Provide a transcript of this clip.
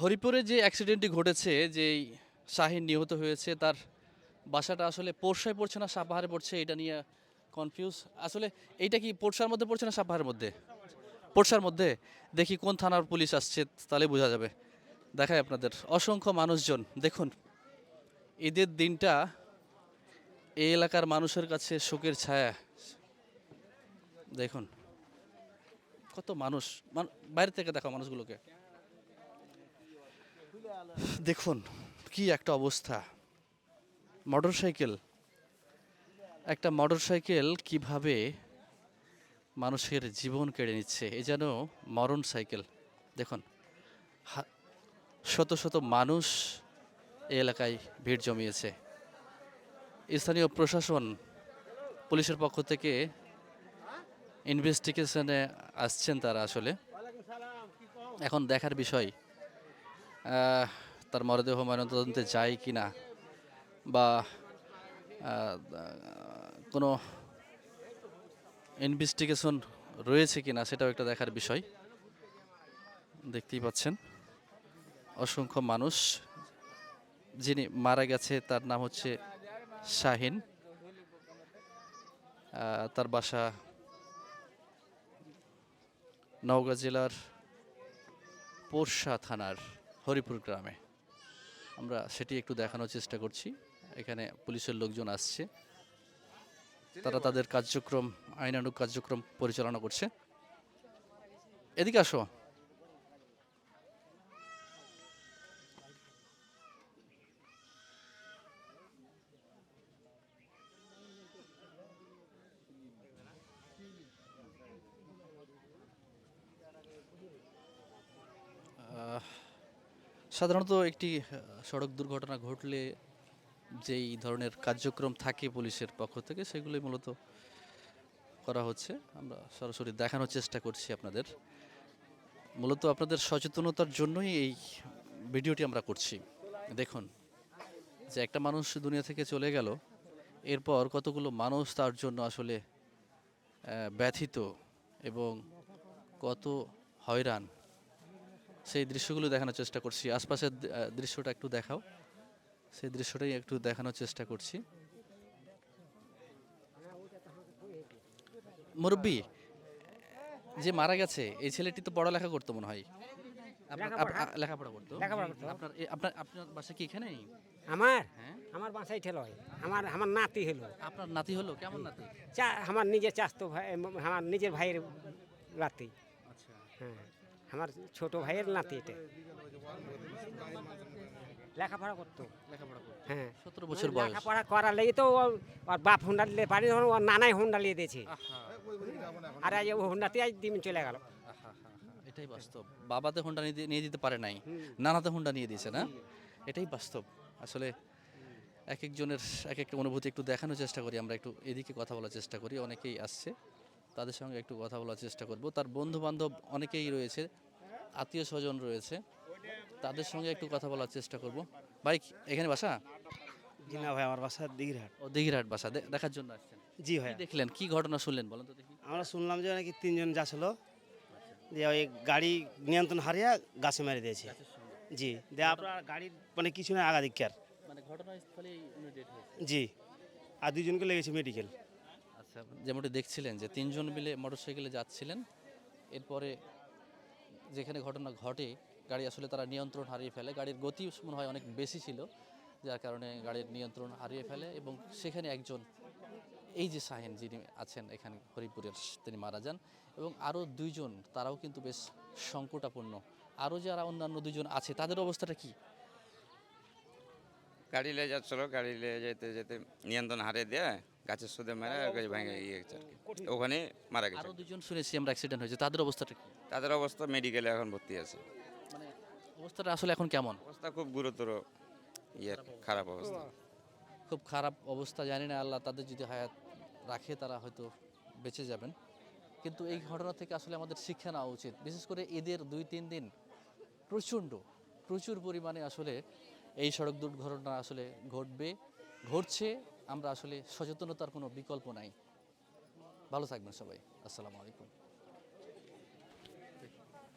হরিপুরে যে অ্যাক্সিডেন্টটি ঘটেছে, যে শাহিন নিহত হয়েছে, তার বাসাটা আসলে পোরশায় পড়ছে না, সাপাহারে পড়ছে, এটা নিয়ে কনফিউজ আসলে এইটা কি পোরশার মধ্যে পড়ছে না সাপাহারের মধ্যে? পোরশার মধ্যে? দেখি কোন থানার পুলিশ আসছে, তাহলে বোঝা যাবে। দেখায় আপনাদের। অসংখ্য মানুষজন, দেখুন। ঈদের দিনটা এই এলাকার মানুষের কাছে শোকের ছায়া। দেখুন। কত মানুষ। বাইরে থেকে দেখা মানুষগুলোকে। দেখুন, কি একটা অবস্থা। মোটরসাইকেল, একটা মোটর সাইকেল কীভাবে মানুষের জীবন কেড়ে নিচ্ছে, এ যেন মরণ সাইকেল। দেখুন শত শত মানুষ এলাকায় ভিড় জমিয়েছে। স্থানীয় প্রশাসন, পুলিশের পক্ষ থেকে ইনভেস্টিগেশনে আসছেন তারা আসলে। এখন দেখার বিষয় তার মরদেহ ময়নাতদন্তে যায় কি না? বা কোনো ইনভেস্টিগেশন রয়েছে কি না সেটাও একটা দেখার বিষয়। দেখতেই পাচ্ছেন। অসংখ্য মানুষ যিনি মারা গেছে, তার নাম হচ্ছে শাহিন। তার বাসা নওগাঁ জেলার পোরশা থানার হরিপুর গ্রামে। আমরা সেটি একটু দেখানোর চেষ্টা করছি। এখানে পুলিশের লোকজন আসছে। তারা তাদের কার্যক্রম, আইনানুগ কার্যক্রম পরিচালনা করছে। এদিকে আসো। সাধারণত একটি সড়ক দুর্ঘটনা ঘটলে যেই ধরনের কার্যক্রম থাকে পুলিশের পক্ষ থেকে, সেগুলোই মূলত করা হচ্ছে। আমরা সরাসরি দেখানোর চেষ্টা করছি আপনাদের। মূলত আপনাদের সচেতনতার জন্যই এই ভিডিওটি আমরা করছি। দেখুন, যে একটা মানুষ দুনিয়া থেকে চলে গেল, এরপর কতগুলো মানুষ তার জন্য আসলে ব্যথিত এবং কত হয়রান। সেই দৃশ্যগুলো দেখানোর চেষ্টা করছি। আশপাশের দৃশ্যটা একটু দেখাও। সেই দৃশ্যটাই একটু দেখানোর চেষ্টা করছি। মুরব্বী যে মারা গেছে এই ছেলেটি তো পড়ালেখা করতো মনে হয়। আপনার- লেখাপড়া। করতো? লেখাপড়া করতো। আপনার আপনার আপনার বাসা কি এখানেই? আমার? হ্যাঁ। আমার ঠেল। আমার আমার নাতি হলো। আপনার নাতি হলো? কেমন নাতি? চা আমার নিজের চাস্তো ভাই আমার নিজের ভাইয়ের নাতি। আচ্ছা। হ্যাঁ। আমার ছোট ভাইয়ের নাতি এটা। লেখাপড়া করতো। হ্যাঁ। সতেরো বছর বয়স। লেখাপড়া করার লেগে তো ওর বাপ হুন্ডা দিলে পারি ওর নানাই হুন্ডা নিয়ে দিয়েছে। আর আজ ও হুন্ডাতে আজ দিন চলে গেল। এটাই বাস্তব। বাবাতে হুন্ডা নিয়ে দিতে পারে নাই নানাতে হুন্ডা নিয়ে দিয়েছে না? এটাই বাস্তব। আসলে এক একজনের এক একটা অনুভূতি একটু দেখানোর চেষ্টা করি আমরা একটু এদিকে কথা বলার চেষ্টা করি অনেকেই আসছে। তাদের সঙ্গে একটু কথা বলার চেষ্টা করব। তার বন্ধু বান্ধব অনেকেই রয়েছে আত্মীয় স্বজন রয়েছে তাদের সঙ্গে একটু কথা বলার চেষ্টা করব। ভাই এখানে বাসা? জি না ভাই আমার বাসা দিঘিরহাট। ও দিঘিরহাট বাসা দেখার জন্য আসছেন। জি ভাই দেখলেন? কি ঘটনা শুনলেন বলেন তো দেখি। আমরা শুনলাম যে নাকি তিনজন যাচ্ছিল যে ওই গাড়ি নিয়ন্ত্রণ হারিয়ে গাছে মেরে দিয়েছে। জি দে আপনার গাড়ির মানে কিছু না আগা দিককার মানে হয়েছে। জি আর দুজনকে লেগেছে মেডিকেল যেমনটি দেখছিলেন যে তিনজন মিলে মোটরসাইকেলে যাচ্ছিলেন, এরপরে যেখানে ঘটনা ঘটে, গাড়ি আসলে তারা নিয়ন্ত্রণ হারিয়ে ফেলে। গাড়ির গতি মনে হয় অনেক বেশি ছিল, যার কারণে গাড়ির নিয়ন্ত্রণ হারিয়ে ফেলে এবং সেখানে একজন, এই যে শাহিন যিনি আছেন এখানে হরিপুরের, তিনি মারা যান এবং আরও দুইজন, তারাও কিন্তু বেশ সংকটাপন্ন। আরও যারা অন্যান্য দুজন আছে, তাদের অবস্থাটা কি? গাড়ি নিয়ে যাচ্ছিল, গাড়ি নিয়ে যেতে যেতে নিয়ন্ত্রণ হারিয়ে দিয়ে। গাছের সুদে মেরে গাছ ভেঙে গিয়ে গেছে আর কি। ওখানে মারা গেছে আরও দুজন শুনেছি আমরা অ্যাক্সিডেন্ট হয়েছে। তাদের অবস্থাটা কি? তাদের অবস্থা মেডিকেলে এখন ভর্তি আছে। মানে অবস্থাটা আসলে এখন কেমন? অবস্থা খুব গুরুতর ইয়ে খারাপ অবস্থা। খুব খারাপ অবস্থা জানি না আল্লাহ তাদের যদি হায়াত রাখে তারা হয়তো বেঁচে যাবেন। কিন্তু এই ঘটনা থেকে আসলে আমাদের শিক্ষা নেওয়া উচিত। বিশেষ করে ঈদের দুই তিন দিন প্রচণ্ড প্রচুর পরিমাণে আসলে এই সড়ক দুর্ঘটনা আসলে ঘটবে ঘটছে। আমরা আসলে সচেতনতার কোনো বিকল্প নাই। ভালো থাকবেন সবাই। আসসালামু আলাইকুম।